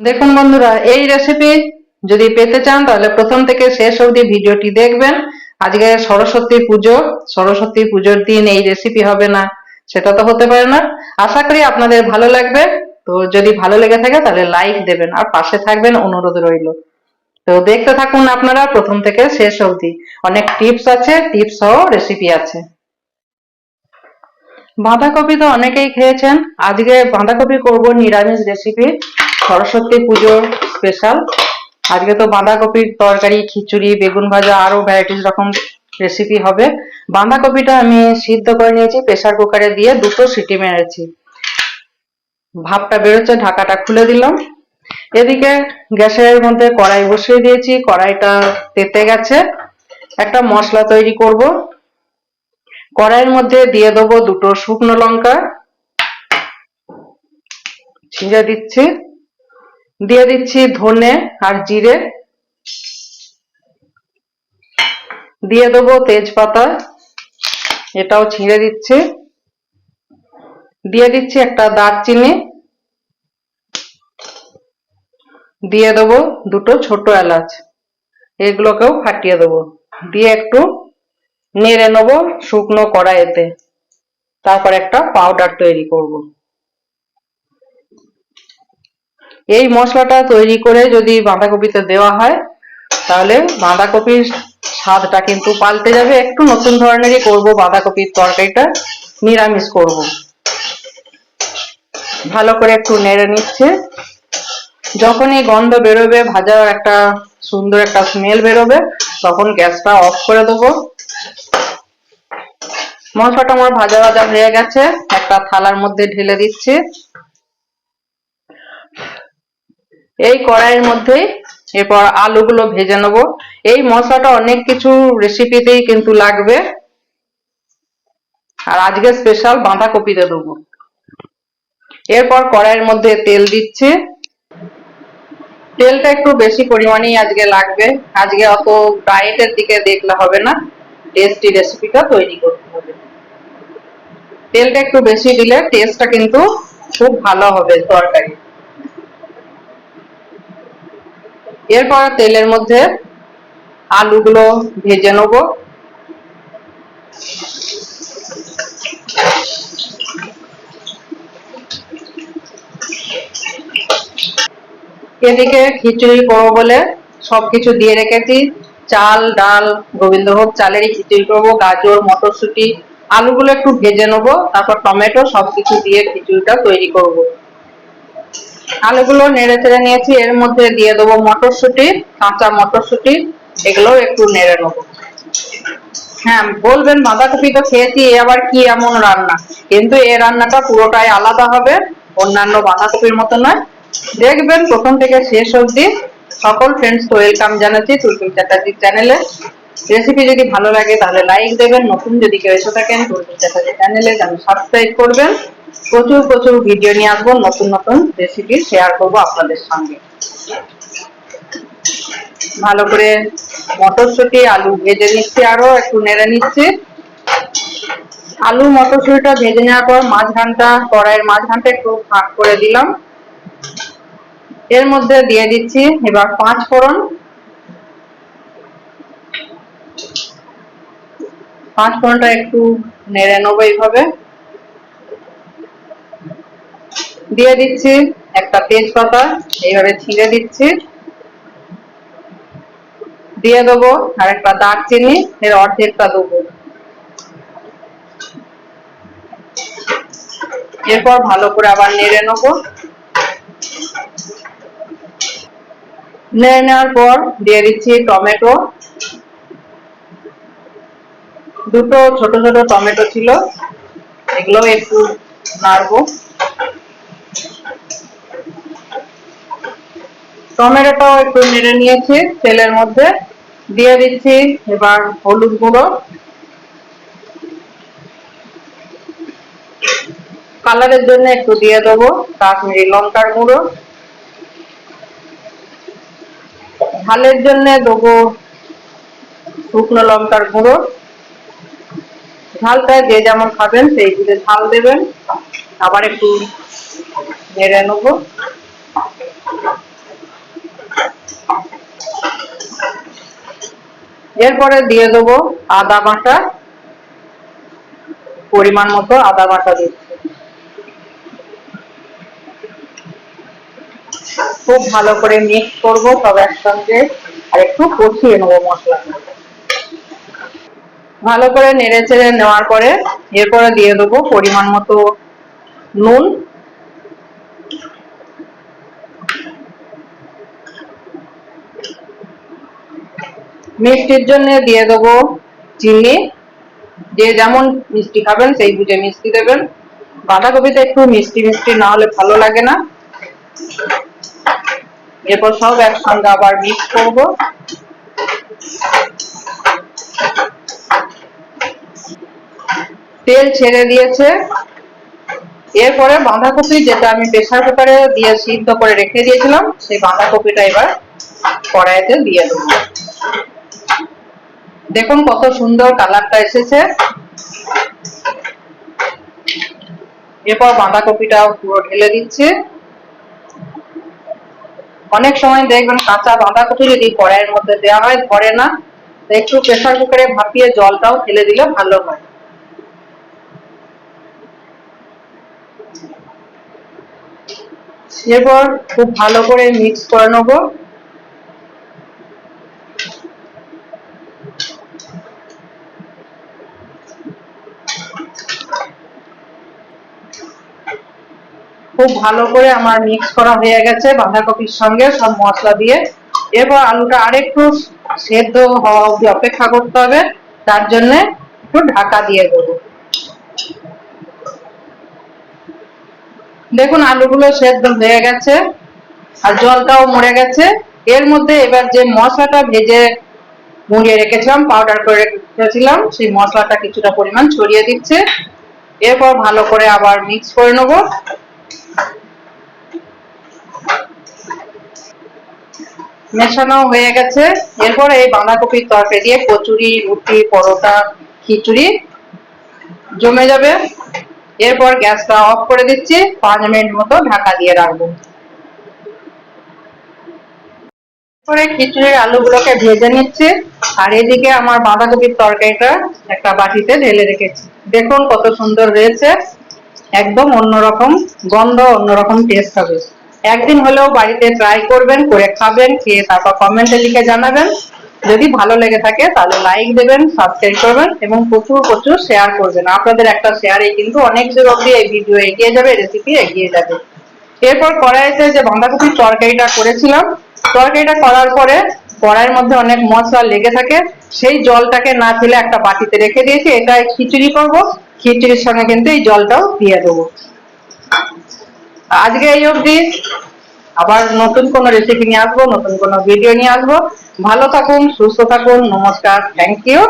দেখুন বন্ধুরা, এই রেসিপি যদি পেতে চান, তাহলে প্রথম থেকে শেষ অবধি ভিডিওটি দেখবেন। আজকে সরস্বতী পুজো, সরস্বতী পুজোর দিন এই রেসিপি হবে না, সেটা তো হতে পারে না। আশা করি আপনাদের ভালো লাগবে। তো যদি ভালো লেগে থাকে, তাহলে লাইক দেবেন আর পাশে থাকবেন অনুরোধ রইল। তো দেখতে থাকুন আপনারা প্রথম থেকে শেষ অবধি। অনেক টিপস আছে টিপস সহ রেসিপি আছে। বাঁধাকপি তো অনেকেই খেয়েছেন। আজকে বাঁধাকপি করব নিরামিষ রেসিপি সরস্বতী পুজোর স্পেশাল আজকে তো বাঁধাকপির তরকারি, খিচুড়ি, বেগুন ভাজা, আরও ভ্যারাইটিস রকম রেসিপি হবে। বাঁধাকপিটা আমি সিদ্ধ করে নিয়েছি প্রেসার কুকারে দিয়ে দুটো সিটি মেরেছি। ভাপটা বেরোচ্ছে, ঢাকাটা খুলে দিলাম। এদিকে গ্যাসের মধ্যে কড়াই বসিয়ে দিয়েছি, কড়াইটা তেতে গেছে। একটা মশলা তৈরি করব। কড়াইয়ের মধ্যে দিয়ে দেবো দুটো শুকনো লঙ্কা। ছিঁড়ে দিচ্ছি। দিয়ে দিচ্ছি ধনে আর জিরে। দিয়ে দেবো তেজপাতা, এটাও ছিঁড়ে দিচ্ছি। দিয়ে দিচ্ছি একটা দারচিনি। দিয়ে দেবো দুটো ছোট এলাচ, এগুলোকেও ফাটিয়ে দেবো। দিয়ে একটু নেড়ে নেব শুকনো কড়াইতে। তারপর একটা পাউডার তৈরি করব। এই মশলাটা তৈরি করে যদি বাঁধাকপিতে দেওয়া হয়, তাহলে বাঁধাকপির স্বাদটা কিন্তু পাল্টে যাবে। একটু নতুন ধরনেরই করব বাঁধাকপির তরকারিটা, নিরামিষ করব। ভালো করে একটু নেড়ে নিচ্ছে। যখনই গন্ধ বেরোবে, ভাজার একটা সুন্দর একটা স্মেল বেরোবে, তখন গ্যাসটা অফ করে দেবো। মশলাটা আমার ভাজা ভাজা হয়ে গেছে। একটা থালার মধ্যে ঢেলে দিচ্ছি। এই কড়াইয়ের মধ্যে এরপর আলুগুলো ভেজে নেব। এই মশলাটা অনেক কিছু রেসিপিতেই কিন্তু লাগবে। আর আজকে স্পেশাল বাঁধাকপিতে দেবো। এরপর কড়াইয়ের মধ্যে তেল দিচ্ছে। তেলটা একটু বেশি পরিমাণেই আজকে লাগবে। আজকে অত ডায়েটের দিকে দেখলে হবে না। টেস্টি রেসিপিটা তৈরি করতে হবে। তেলটা একটু বেশি দিলে টেস্টটা কিন্তু খুব ভালো হবে তরকারি। এরপর তেলের মধ্যে আলুগুলো ভেজে নেব এদিকে খিচুড়ি করব বলে সবকিছু দিয়ে রেখেছি চাল, ডাল, গোবিন্দভোগ চালেরই খিচুড়ি করব, গাজর, মটরশুঁটি, আলুগুলো একটু ভেজে নেব, তারপর টমেটো সবকিছু দিয়ে খিচুড়িটা তৈরি করব। আলুগুলো নেড়ে চেড়ে নিয়েছি, এর মধ্যে দিয়ে দেবো মটরশুঁটি, কাঁচা মটরশুঁটি, এগুলো একটু নেড়ে নেব। হ্যাঁ বলবেন বাঁধাকপি তো খেয়েছি, এ আবার কি এমন রান্না? কিন্তু এই রান্নাটা পুরোটাই আলাদা হবে, অন্যান্য বাঁধাকপির মতো নয়। দেখবেন, প্রথম থেকে শেষ অবধি সকল ফ্রেন্ডস ওয়েলকাম জানাচ্ছি তুলতুল চ্যাটার্জির চ্যানেলে রেসিপি যদি ভালো লাগে, তাহলে লাইক দেবেন, নতুন যদি কেউ এসে থাকেন তুলতুল চ্যাটার্জি চ্যানেলে যেন সাবস্ক্রাইব করবেন। প্রচুর প্রচুর ভিডিও নিয়ে আসব, নতুন নতুন রেসিপি শেয়ার করব আপনাদের সঙ্গে। ভালো করে মটরশুঁটি, আলু ভেজে নিচ্ছি আরও, একটু নেড়ে নিচ্ছি। আলু, মটরশুঁটিটা ভেজে নেওয়ার পর মাঝখানটা, কড়াইয়ের মাঝখানটা একটু ফাঁক করে দিলাম। এর মধ্যে দিয়ে দিচ্ছি এবার পাঁচ ফোড়ন। পাঁচ ফোড়নটা একটু নেড়ে নেব এইভাবে। দিয়ে দিচ্ছি একটা তেজপাতা, এইভাবে ছিঁড়ে দিচ্ছি। দিয়ে দেবো আর একটা দারচিনি, এর অর্ধেকটা দেবো। এরপর ভালো করে আবার নেড়ে নেব। নেড়ে নেওয়ার পর দিয়ে দিচ্ছি টমেটো। দুটো ছোট ছোট টমেটো ছিল, এগুলো একটু নাড়বো। টমেটোটাও একটু নেড়ে নিয়েছি, তেলের মধ্যে। দিয়ে দিচ্ছি এবার হলুদ গুঁড়ো। কালারের জন্য একটু দিয়ে দেবো কাশ্মীরি লঙ্কার গুঁড়ো। ঝালের জন্য দেবো শুকনো লঙ্কার গুঁড়ো। ঝালটা যে যেমন খাবেন সেই ঝাল দেবেন। আবার একটু নেড়ে নেব এরপরে দিয়ে দেব আদা বাটা। পরিমাণ মতো আদা বাটা দিচ্ছি খুব ভালো করে মিক্স করব সব একসঙ্গে আর একটু কষিয়ে নেব মশলা। ভালো করে নেড়ে চেড়ে নেওয়ার পরে এরপরে দিয়ে দেবো পরিমাণ মতো নুন। মিষ্টির জন্য দিয়ে দেবো চিনি। যে যেমন মিষ্টি খাবেন, সেই বুঝে মিষ্টি দেবেন। বাঁধাকপিতে একটু মিষ্টি মিষ্টি না হলে ভালো লাগে না। এরপর সব একসঙ্গে আবার মিক্স করব। তেল ছেড়ে দিয়েছে। এরপরে বাঁধাকপি যেটা আমি প্রেসার কুকারে দিয়ে সিদ্ধ করে রেখে দিয়েছিলাম, সেই বাঁধাকপিটা এবার কড়াইতে দিয়ে দেবো। দেখুন কত সুন্দর কালারটা এসেছে। এরপর বাঁধাকপিটা পুরো ঢেলে দিচ্ছে। অনেক সময় দেখবেন কাঁচা বাঁধাকপি যদি কড়াইয়ের মধ্যে দেওয়া হয়, ধরে না একটু প্রেশার কুকারে ভাপিয়ে জলটাও ফেলে দিলে ভালো হয়। এরপর খুব ভালো করে মিক্স করে নেব। খুব ভালো করে আমার মিক্স করা হয়ে গেছে বাঁধাকপির সঙ্গে সব মশলা দিয়ে। এরপর আলুটা আরেকটু সেদ্ধ হওয়া অব্দি অপেক্ষা করতে হবে। তার জন্য একটু ঢাকা দিয়ে দেবো। দেখুন, আলুগুলো সেদ্ধ হয়ে গেছে আর জলটাও মরে গেছে। এর মধ্যে এবার যে মশলাটা ভেজে মুড়িয়ে রেখেছিলাম পাউডার করে রেখেছিলাম, সেই মশলাটা কিছুটা পরিমাণ ছড়িয়ে দিচ্ছে। এরপর ভালো করে আবার মিক্স করে নেব। মেশানো হয়ে গেছে। এরপর এই বাঁধাকপির তরকারি দিয়ে কচুরি, রুটি, পরোটা, খিচুড়ি জমে যাবে। এরপর গ্যাসটা অফ করে দিচ্ছি। পাঁচ মিনিট মতো ঢাকা দিয়ে রাখব। পরে খিচুড়ির আলুগুলোকে ভেজে নিচ্ছি। আর এদিকে আমার বাঁধাকপির তরকারিটা একটা বাটিতে ঢেলে রেখেছি। দেখুন কত সুন্দর হয়েছে। একদম অন্যরকম গন্ধ, অন্যরকম টেস্ট হবে। একদিন হলেও বাড়িতে ট্রাই করবেন, করে খাবেন, খেয়ে তারপর কমেন্টে লিখে জানাবেন। যদি ভালো লেগে থাকে তাহলে লাইক দেবেন সাবস্ক্রাইব করবেন এবং প্রচুর প্রচুর শেয়ার করবেন। আপনাদের একটা শেয়ারে কিন্তু অনেক দূর অব্দি এই ভিডিও এগিয়ে যাবে রেসিপি এগিয়ে যাবে। এরপর কড়াইতে যে বাঁধাকপির তরকারিটা করেছিলাম, তরকারিটা করার পরে কড়াইয়ের মধ্যে অনেক মশলা লেগে থাকে, সেই জলটাকে না ফেলে একটা বাটিতে রেখে দিয়েছি এটা খিচুড়ি করব। খিচুড়ির সঙ্গে কিন্তু এই জলটাও দিয়ে দেবো। আজকে এই অবধি আবার নতুন কোনো রেসিপি নিয়ে আসব, নতুন কোনো ভিডিও নিয়ে আসব। ভালো থাকুন, সুস্থ থাকুন, নমস্কার থ্যাংক ইউ